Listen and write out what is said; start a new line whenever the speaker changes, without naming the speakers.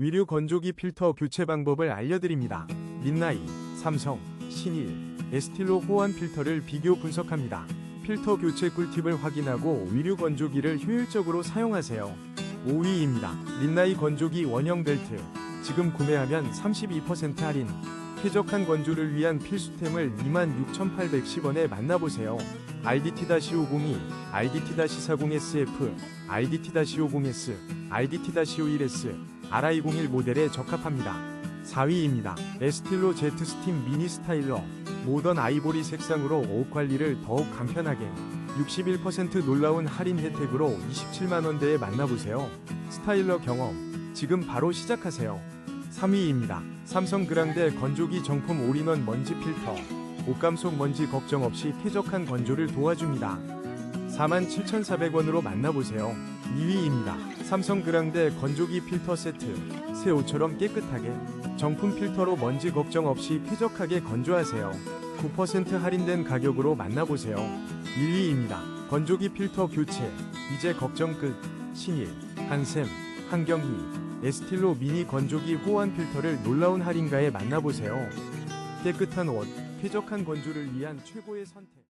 위류 건조기 필터 교체 방법을 알려드립니다. 민나이, 삼성, 신일, 에스틸로 호환 필터를 비교 분석합니다. 필터 교체 꿀팁을 확인하고 위류 건조기를 효율적으로 사용하세요. 5위입니다. 민나이 건조기 원형 벨트. 지금 구매하면 32% 할인. 쾌적한 건조를 위한 필수템을 26,810원에 만나보세요. RDT-502, RDT-40SF, RDT-50S, RDT-51S, RI01 모델에 적합합니다. 4위입니다. 에스틸로 제트 스팀 미니 스타일러. 모던 아이보리 색상으로 옷 관리를 더욱 간편하게. 61% 놀라운 할인 혜택으로 27만원대에 만나보세요. 스타일러 경험. 지금 바로 시작하세요. 3위입니다. 삼성 그랑데 건조기 정품 올인원 먼지 필터. 옷감 속 먼지 걱정 없이 쾌적한 건조를 도와줍니다. 47,400원으로 만나보세요. 2위입니다. 삼성 그랑데 건조기 필터 세트. 새 옷처럼 깨끗하게. 정품 필터로 먼지 걱정 없이 쾌적하게 건조하세요. 9% 할인된 가격으로 만나보세요. 1위입니다. 건조기 필터 교체. 이제 걱정 끝. 신일, 한샘, 한경희, 에스틸로 미니 건조기 호환 필터를 놀라운 할인가에 만나보세요. 깨끗한 옷, 쾌적한 건조를 위한 최고의 선택.